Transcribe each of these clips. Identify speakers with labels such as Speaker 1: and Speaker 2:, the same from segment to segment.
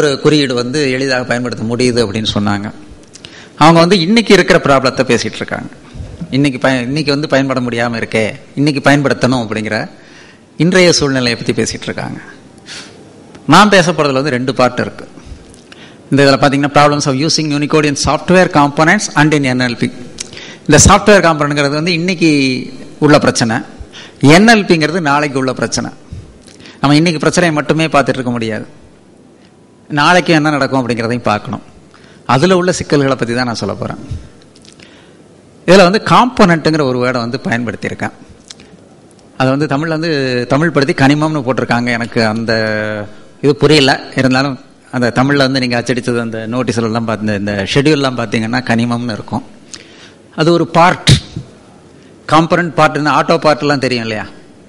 Speaker 1: ஒரு குறியீடு வந்து எளிதாக பயன்படுத்த முடியுது அப்படின்னு சொன்னாங்க. அவங்க வந்து இன்னைக்கு இருக்கிற ப்ராப்ளத்தை பேசிட்டு இருக்காங்க. இன்னைக்கு பய இன்னைக்கு வந்து பயன்பட முடியாமல் இருக்கே இன்னைக்கு பயன்படுத்தணும் அப்படிங்கிற இன்றைய சூழ்நிலையை பற்றி பேசிட்டு இருக்காங்க. நான் பேச போகிறதுல வந்து ரெண்டு பார்ட் இருக்கு. இந்த இதில் பார்த்தீங்கன்னா problems of using Unicode in software components and in NLP இந்த சாஃப்ட்வேர் காம்பனன்ட்ங்கிறது வந்து இன்னைக்கு உள்ள பிரச்சனை. என்எல்பிங்கிறது நாளைக்கு உள்ள பிரச்சனை. நம்ம இன்னைக்கு பிரச்சனையை மட்டுமே பார்த்துட்டு இருக்க முடியாது. நாளைக்கு என்ன நடக்கும் அப்படிங்கிறதையும் பார்க்கணும். அதில் உள்ள சிக்கல்களை பற்றி தான் நான் சொல்ல போகிறேன் இதில் வந்து காம்பனண்ட்டுங்கிற ஒரு வேர்டை வந்து பயன்படுத்தியிருக்கேன். அதை வந்து தமிழில் வந்து தமிழ் படுத்தி கனிமம்னு போட்டிருக்காங்க. எனக்கு அந்த இது புரியல. இருந்தாலும் அந்த தமிழில் வந்து நீங்கள் அச்சடித்தது அந்த நோட்டீஸ்லாம் பார்த்து இந்த ஷெடியூல்லாம் பார்த்தீங்கன்னா கனிமம்னு இருக்கும். அது ஒரு பார்ட் காம்பனண்ட் பார்ட்டுன்னு ஆட்டோ பார்ட்லாம் தெரியும் இல்லையா?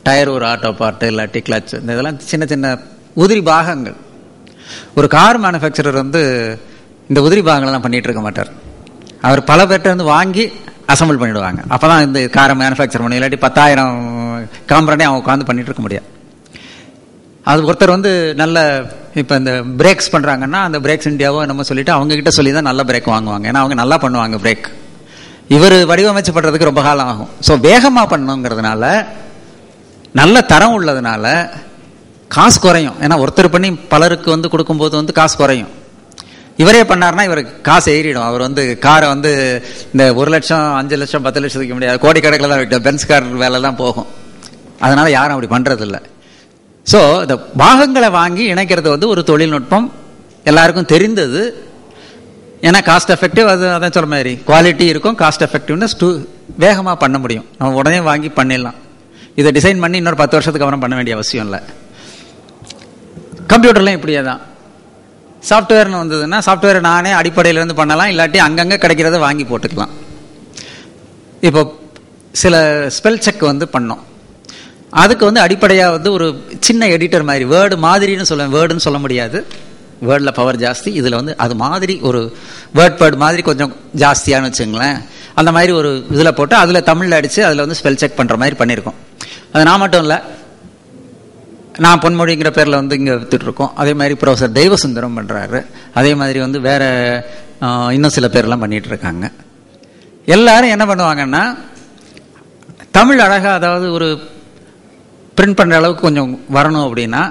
Speaker 1: டயர் ஒரு ஆட்டோ பார்ட்டு இல்லாட்டி கிளச் இந்த இதெல்லாம் சின்ன சின்ன உதிரி பாகங்கள். ஒரு கார் மேனுஃபேக்சரர் வந்து இந்த உதிரி பாகங்கள்லாம் பண்ணிகிட்டு இருக்க மாட்டார். அவர் பல பேர்கிட்ட வந்து வாங்கி அசம்பிள் பண்ணிடுவாங்க. அப்போ தான் இந்த காரை மேனுஃபேக்சர் பண்ணி இல்லாட்டி பத்தாயிரம் காம்பரண்டே அவங்க உட்காந்து பண்ணிகிட்டு இருக்க முடியாது. அது ஒருத்தர் வந்து நல்ல இப்போ இந்த பிரேக்ஸ் பண்ணுறாங்கன்னா அந்த பிரேக்ஸ் இந்தியாவோ நம்ம சொல்லிட்டு அவங்க கிட்ட சொல்லி தான் நல்ல பிரேக் வாங்குவாங்க. ஏன்னா அவங்க நல்லா பண்ணுவாங்க பிரேக் இவர் வடிவமைச்சு பண்ணுறதுக்கு ரொம்ப காலம் ஆகும். ஸோ வேகமாக பண்ணணுங்கிறதுனால நல்ல தரம் உள்ளதுனால காசு குறையும். ஏன்னா ஒருத்தர் பண்ணி பலருக்கு வந்து கொடுக்கும்போது வந்து காசு குறையும். இவரே பண்ணார்னா இவருக்கு காசு ஏறிடும். அவர் வந்து காரை வந்து இந்த ஒரு லட்சம் அஞ்சு லட்சம் பத்து லட்சத்துக்கு முடியாது. கோடிக்கணக்கில் தான் விட்டோம் பென்ஸ் கார் வேலைலாம் போகும். அதனால் யாரும் அப்படி பண்ணுறதில்ல ஸோ இந்த பாகங்களை வாங்கி இணைக்கிறது வந்து ஒரு தொழில்நுட்பம். எல்லாருக்கும் தெரிந்தது. ஏன்னா காஸ்ட் எஃபெக்டிவ் அது அதான் சொல்ற மாதிரி. குவாலிட்டி இருக்கும் காஸ்ட் எஃபெக்டிவ்னஸ் டூ வேகமாக பண்ண முடியும். நம்ம உடனே வாங்கி பண்ணிடலாம். இதை டிசைன் பண்ணி இன்னொரு பத்து வருஷத்துக்கு அப்புறம் பண்ண வேண்டிய அவசியம் இல்லை. கம்ப்யூட்டர்லையும் இப்படியே தான் சாஃப்ட்வேர்னு வந்ததுன்னா சாஃப்ட்வேர் நானே அடிப்படையிலேருந்து பண்ணலாம் இல்லாட்டி அங்கங்கே கிடைக்கிறத வாங்கி போட்டுக்கலாம். இப்போ சில ஸ்பெல் செக் வந்து பண்ணோம். அதுக்கு வந்து அடிப்படையாக வந்து ஒரு சின்ன எடிட்டர் மாதிரி வேர்டு மாதிரின்னு சொல்ல வேர்டுன்னு சொல்ல முடியாது. வேர்டில் பவர் ஜாஸ்தி. இதில் வந்து அது மாதிரி ஒரு வேர்ட் பேர்டு மாதிரி கொஞ்சம் ஜாஸ்தியான்னு வச்சுங்களேன். அந்த மாதிரி ஒரு இதில் போட்டு அதில் தமிழில் அடித்து அதில் வந்து ஸ்பெல் செக் பண்ணுற மாதிரி பண்ணியிருக்கோம். அது நான் மட்டும் இல்லை நான் பொன்மொழிங்கிற பேரில் வந்து இங்கே வித்துட்ருக்கோம். அதே மாதிரி ப்ரொஃபஸர் தெய்வசுந்தரம் பண்ணுறாரு அதே மாதிரி வந்து வேறு இன்னும் சில பேர்லாம் பண்ணிகிட்ருக்காங்க இருக்காங்க எல்லாரும் என்ன பண்ணுவாங்கன்னா தமிழ் அழகாக அதாவது ஒரு பிரிண்ட் பண்ணுற அளவுக்கு கொஞ்சம் வரணும் அப்படின்னா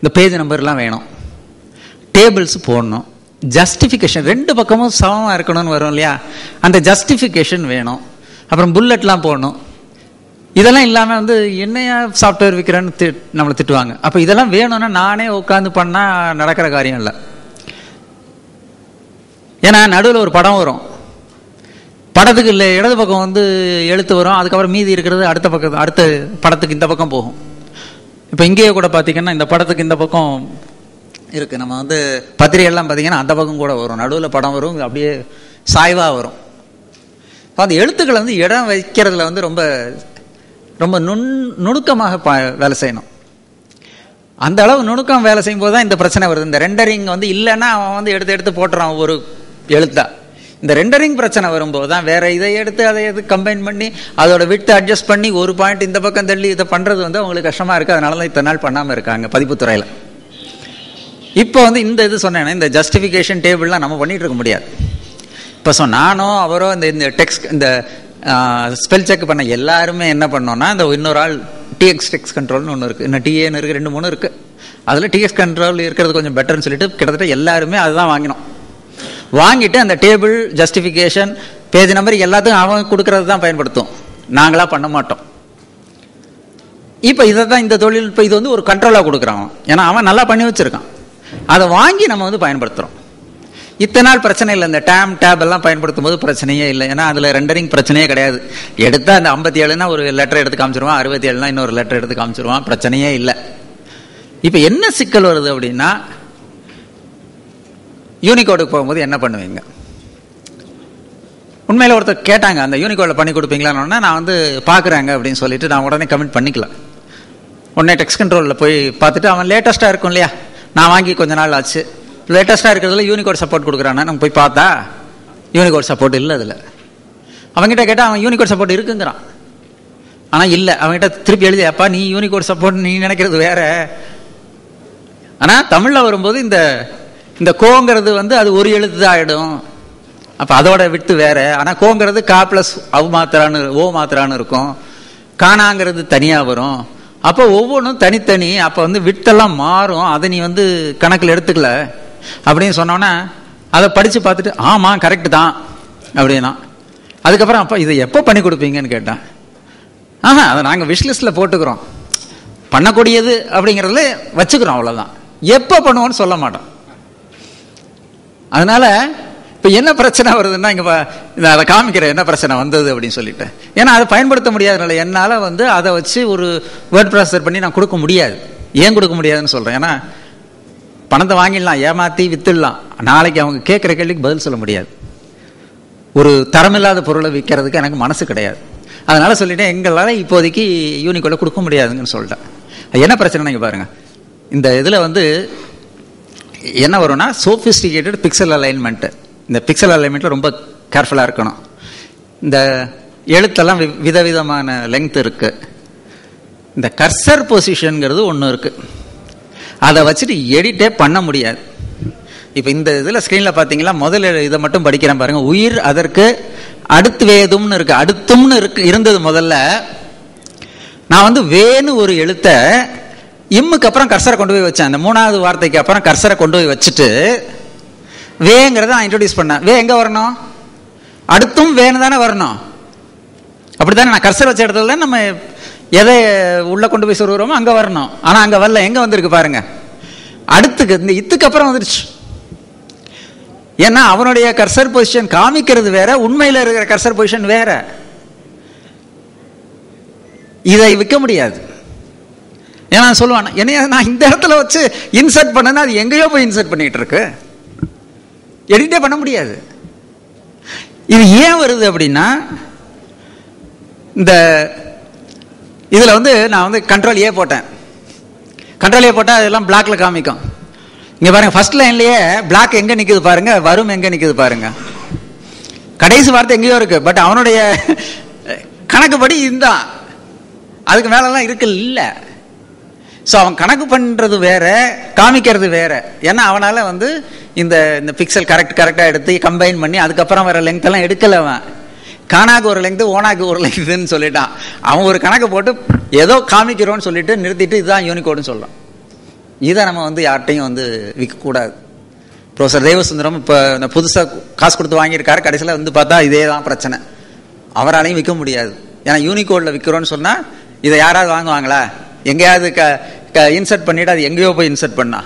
Speaker 1: இந்த பேஜ் நம்பர்லாம் வேணும். டேபிள்ஸ் போடணும். ஜஸ்டிஃபிகேஷன் ரெண்டு பக்கமும் சமமாக இருக்கணும்னு வரும் இல்லையா? அந்த ஜஸ்டிஃபிகேஷன் வேணும். அப்புறம் புல்லட்லாம் போடணும். இதெல்லாம் இல்லாமல் வந்து என்னையா சாஃப்ட்வேர் விற்கிறேன்னு தி நம்மளை திட்டுவாங்க. அப்போ இதெல்லாம் வேணும்னா நானே உட்காந்து பண்ணால் நடக்கிற காரியம் இல்லை. ஏன்னா நடுவில் ஒரு படம் வரும். படத்துக்கு இல்லை இடது பக்கம் வந்து எழுத்து வரும் அதுக்கப்புறம் மீதி இருக்கிறது அடுத்த பக்கம் அடுத்த படத்துக்கு இந்த பக்கம் போகும். இப்போ இங்கேயே கூட பார்த்தீங்கன்னா இந்த படத்துக்கு இந்த பக்கம் இருக்குது நம்ம வந்து பத்திரிகைலாம் பார்த்தீங்கன்னா அந்த பக்கம் கூட வரும். நடுவில் படம் வரும் அப்படியே சாய்வாக வரும். அந்த எழுத்துக்களை வந்து இடம் வைக்கிறதுல வந்து ரொம்ப ரொம்ப நுண் நுணுக்கமாக வேலை செய்யணும். அந்த அளவு நுணுக்கம் வேலை செய்யும் தான் இந்த பிரச்சனை வருது. இந்த ரெண்டரிங் வந்து இல்லைன்னா அவன் வந்து எடுத்து எடுத்து போட்டுறான் ஒரு எழுத்தா. இந்த ரெண்டரிங் பிரச்சனை வரும்போது தான் வேற இதை எடுத்து அதை எது கம்பைன் பண்ணி அதோட விட்டு அட்ஜஸ்ட் பண்ணி ஒரு பாயிண்ட் இந்த பக்கம் தள்ளி இதை பண்ணுறது வந்து அவங்களுக்கு கஷ்டமாக இருக்குது அதனால தான் இத்தனை நாள் பண்ணாமல் இருக்காங்க பதிப்புத்துறையில் இப்போ வந்து இந்த இது சொன்னேன்னா இந்த ஜஸ்டிஃபிகேஷன் டேபிள்லாம் நம்ம பண்ணிட்டு இருக்க முடியாது. இப்போ ஸோ நானோ அவரோ இந்த இந்த டெக்ஸ்ட் இந்த ஸ்பெல் செக் பண்ண எல்லாருமே என்ன பண்ணோம்னா இந்த இன்னொரு ஆள் டிஎக்ஸ் டெக்ஸ் கண்ட்ரோல்னு ஒன்று இருக்குது இன்னும் டிஏன்னு இருக்குது ரெண்டு மூணு இருக்குது அதில் டிஎக்ஸ் கண்ட்ரோல் இருக்கிறது கொஞ்சம் பெட்டர்னு சொல்லிட்டு கிட்டத்தட்ட எல்லாருமே அதுதான் வாங்கினோம். வாங்கிட்டு அந்த டேபிள் ஜஸ்டிஃபிகேஷன் பேஜ் நம்பர் எல்லாத்துக்கும் அவன் கொடுக்கறது தான் பயன்படுத்தும். நாங்களாக பண்ண மாட்டோம். இப்போ இதை தான் இந்த தொழில்நுட்பம் இது வந்து ஒரு கண்ட்ரோலாக கொடுக்குறான். ஏன்னா அவன் நல்லா பண்ணி வச்சுருக்கான். அதை வாங்கி நம்ம வந்து பயன்படுத்துகிறோம் இத்தனை நாள் பிரச்சனை இல்லை. இந்த டேம் டேப் எல்லாம் பயன்படுத்தும் போது பிரச்சனையே இல்லை. ஏன்னா அதில் ரெண்டரிங் பிரச்சனையே கிடையாது. எடுத்தால் அந்த ஐம்பத்தி ஏழுனா ஒரு லெட்டர் எடுத்து காமிச்சிருவான். அறுபத்தி ஏழுனா இன்னொரு லெட்டர் எடுத்து காமிச்சிருவான். பிரச்சனையே இல்லை. இப்போ என்ன சிக்கல் வருது அப்படின்னா யூனிகோடுக்கு போகும்போது என்ன பண்ணுவீங்க? உண்மையில் ஒருத்தர் கேட்டாங்க அந்த யூனிகோடில் பண்ணி கொடுப்பீங்களான்னு நான் வந்து பார்க்குறாங்க அப்படின்னு சொல்லிட்டு நான் உடனே கமெண்ட் பண்ணிக்கல. உடனே டெக்ஸ்ட் கண்ட்ரோலில் போய் பார்த்துட்டு அவன் லேட்டஸ்ட்டாக இருக்கும் இல்லையா? நான் வாங்கி கொஞ்ச நாள் ஆச்சு. லேட்டஸ்ட்டாக இருக்கிறதுல யூனிகோட் சப்போர்ட் கொடுக்குறானா? நம்ம போய் பார்த்தா யூனிகோட் சப்போர்ட் இல்லை அதில். அவங்ககிட்ட கேட்டால் அவன் யூனிகோட் சப்போர்ட் இருக்குங்கிறான். ஆனால் இல்லை அவங்ககிட்ட திருப்பி எழுதி அப்பா நீ யூனிகோட் சப்போர்ட் நீ நினைக்கிறது வேற. ஆனால் தமிழில் வரும்போது இந்த இந்த கோங்கிறது வந்து அது ஒரு எழுத்து தான் ஆகிடும் அப்போ அதோட விட்டு வேற. ஆனால் கோங்கிறது கா ப்ளஸ் அவ் மாத்திரான்னு ஓ மாத்திரான்னு இருக்கும். காணாங்கிறது தனியாக வரும். அப்போ ஒவ்வொன்றும் தனித்தனி அப்போ வந்து விட்டெல்லாம் மாறும். அதை நீ வந்து கணக்கில் எடுத்துக்கல. அப்படின்னு சொன்னோன்னா அதை படிச்சு பார்த்துட்டு ஆமாம் கரெக்டு தான் அப்படின்னா. அதுக்கப்புறம் அப்போ இதை எப்போ பண்ணி கொடுப்பீங்கன்னு கேட்டேன். ஆஹா அதை நாங்கள் விஷ்லிஸ்டில் போட்டுக்கிறோம். பண்ணக்கூடியது அப்படிங்கிறதுல வச்சுக்கிறோம் அவ்வளோதான் எப்போ பண்ணுவோன்னு சொல்ல மாட்டோம். அதனால இப்போ என்ன பிரச்சனை வருதுன்னா இங்கே அதை காமிக்கிறேன் என்ன பிரச்சனை வந்தது அப்படின்னு சொல்லிட்டு. ஏன்னா அதை பயன்படுத்த முடியாதனால என்னால் வந்து அதை வச்சு ஒரு வேர்ட் ப்ராசர் பண்ணி நான் கொடுக்க முடியாது. ஏன் கொடுக்க முடியாதுன்னு சொல்கிறேன் ஏன்னா பணத்தை வாங்கிடலாம் ஏமாற்றி விற்றுடலாம் நாளைக்கு அவங்க கேட்குற கேள்விக்கு பதில் சொல்ல முடியாது. ஒரு தரமில்லாத பொருளை விற்கிறதுக்கு எனக்கு மனசு கிடையாது. அதனால் சொல்லிட்டேன் எங்களால் இப்போதைக்கு யூனிக்கோட கொடுக்க முடியாதுங்கன்னு சொல்லிட்டேன். என்ன பிரச்சனை நீங்கள் பாருங்கள் இந்த இதில் வந்து என்ன வரும்னா சோஃபிஸ்டிகேட்டட் பிக்சல் அலைன்மெண்ட்டு இந்த பிக்சல் அலைன்மெண்ட்டில் ரொம்ப கேர்ஃபுல்லாக இருக்கணும். இந்த எழுத்தெல்லாம் வி- விதவிதமான லெங்த் இருக்குது இந்த கர்சர் பொசிஷனுங்கிறது ஒன்று இருக்குது அதை வச்சுட்டு எடிட்டே பண்ண முடியாது. இப்போ இந்த இதில் ஸ்க்ரீனில் பார்த்தீங்களா முதல்ல இதை மட்டும் படிக்கிறேன் பாருங்க. உயிர் அதற்கு அடுத்து வேதும்னு இருக்கு. அடுத்தும்னு இருக்கு இருந்தது முதல்ல. நான் வந்து வேன்னு ஒரு எழுத்தை இம்முக்கு அப்புறம் கர்சரை கொண்டு போய் வச்சேன். அந்த மூணாவது வார்த்தைக்கு அப்புறம் கர்சரை கொண்டு போய் வச்சுட்டு வேங்கிறத நான் இன்ட்ரடியூஸ் பண்ணேன். வே எங்க வரணும்? அடுத்தும் வேணு தானே வரணும்? அப்படித்தானே நான் கர்சர் வச்ச இடத்துல தான் நம்ம எதை உள்ளே கொண்டு போய் சொல்கிறோமோ அங்கே வரணும். ஆனால் அங்கே வரல எங்கே வந்திருக்கு பாருங்க. அடுத்துக்கு இந்த இத்துக்கு அப்புறம் வந்துருச்சு. ஏன்னா அவனுடைய கர்சர் பொசிஷன் காமிக்கிறது வேற உண்மையில் இருக்கிற கர்சர் பொசிஷன் வேற. இதை விற்க முடியாது. ஏன்னா சொல்லுவான் என்னைய நான் இந்த இடத்துல வச்சு இன்சர்ட் பண்ணனா அது எங்கேயோ போய் இன்சர்ட் பண்ணிட்டு இருக்கு. எடிட்டே பண்ண முடியாது. இது ஏன் வருது அப்படின்னா இந்த இதில் வந்து நான் வந்து கண்ட்ரோல் ஏ போட்டேன். கண்ட்ரோல் ஏ போட்டால் அதெல்லாம் பிளாக்ல காமிக்கும். இங்கே பாருங்க ஃபர்ஸ்ட் லைன்லேயே பிளாக் எங்கே நிற்குது பாருங்க வரும் எங்கே நிற்குது பாருங்க. கடைசி வார்த்தை எங்கேயோ இருக்கு பட் அவனுடைய கணக்குப்படி இதுதான். அதுக்கு மேலெல்லாம் இருக்கு இல்லை. ஸோ அவன் கணக்கு பண்ணுறது வேற காமிக்கிறது வேற. ஏன்னா அவனால் வந்து இந்த இந்த பிக்சல் கரெக்ட் கரெக்டாக எடுத்து கம்பைன் பண்ணி அதுக்கப்புறம் வர லெங்த் எல்லாம் எடுக்கல அவன். காணாக்கு ஒரு லெங்க்த்து ஓனாக்கு ஒரு லெங்க்த்துன்னு சொல்லிட்டான். அவன் ஒரு கணக்கை போட்டு ஏதோ காமிக்கிறோன்னு சொல்லிட்டு நிறுத்திட்டு இதுதான் யூனிகோடுன்னு சொல்கிறான் இதை நம்ம வந்து யார்கிட்டையும் வந்து விற்கக்கூடாது ப்ரொஃபஸர் தேவசுந்தரம் இப்போ இந்த புதுசாக காசு கொடுத்து வாங்கியிருக்காரு. கடைசியில் வந்து பார்த்தா இதே தான் பிரச்சனை. அவராலையும் விற்க முடியாது. ஏன்னா யூனிகோடில் விற்கிறோன்னு சொன்னால் இதை யாராவது வாங்குவாங்களா? எங்கேயாவது க க இன்சர்ட் பண்ணிவிட்டு அது எங்கேயோ போய் இன்சர்ட் பண்ணா.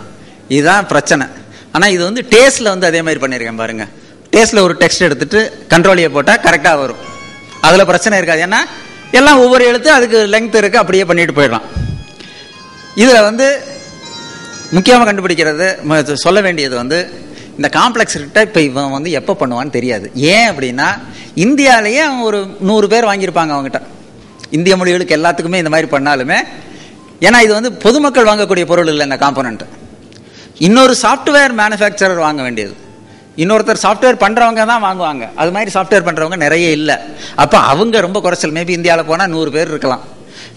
Speaker 1: இதுதான் பிரச்சனை. ஆனால் இது வந்து டேஸ்ட்டில் வந்து அதே மாதிரி பண்ணியிருக்கேன் பாருங்கள் டேஸ்ட்டில் ஒரு டெக்ஸ்ட் எடுத்துகிட்டு கண்ட்ரோலியை e போட்டால் கரெக்டாக வரும். அதில் பிரச்சனை இருக்காது. ஏன்னா எல்லாம் ஒவ்வொரு எழுத்து அதுக்கு லெங்க் இருக்கு அப்படியே பண்ணிட்டு போயிடலாம். இதில் வந்து முக்கியமாக கண்டுபிடிக்கிறது ம- சொல்ல வேண்டியது வந்து இந்த காம்ப்ளெக்ஸ் கிட்ட இப்போ இவன் வந்து எப்போ பண்ணுவான்னு தெரியாது. ஏன் அப்படின்னா இந்தியாவிலேயே அவன் ஒரு நூறு பேர் வாங்கியிருப்பாங்க அவங்ககிட்ட இந்திய மொழிகளுக்கு எல்லாத்துக்குமே இந்த மாதிரி பண்ணாலுமே ஏன்னா இது வந்து பொதுமக்கள் வாங்கக்கூடிய பொருள் இல்லை இந்த காம்பனண்ட்டு இன்னொரு சாஃப்ட்வேர் மேனுஃபேக்சரர் வாங்க வேண்டியது. இன்னொருத்தர் சாஃப்ட்வேர் பண்ணுறவங்க தான் வாங்குவாங்க. அது மாதிரி சாஃப்ட்வேர் பண்ணுறவங்க நிறைய இல்லை. அப்போ அவங்க ரொம்ப குறைச்சல். மேபி இந்தியாவில் போனால் நூறு பேர் இருக்கலாம்.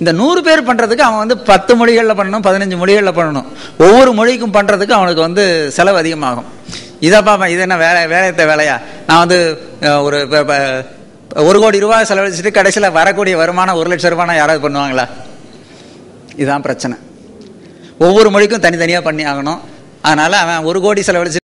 Speaker 1: இந்த நூறு பேர் பண்ணுறதுக்கு அவன் வந்து பத்து மொழிகளில் பண்ணணும் பதினஞ்சு மொழிகளில் பண்ணணும். ஒவ்வொரு மொழிக்கும் பண்ணுறதுக்கு அவனுக்கு வந்து செலவு அதிகமாகும். இதாப்பா இது என்ன வேலை வேலையத்த வேலையா? நான் வந்து ஒரு ஒரு கோடி ரூபாய் செலவழிச்சிட்டு கடைசியில் வரக்கூடிய வருமானம் ஒரு லட்சம் ரூபாய் யாராவது பண்ணுவாங்களா? இதுதான் பிரச்சனை. ஒவ்வொரு மொழிக்கும் தனித்தனியாக பண்ணி ஆகணும். அதனால் அவன் ஒரு கோடி செலவழிச்சு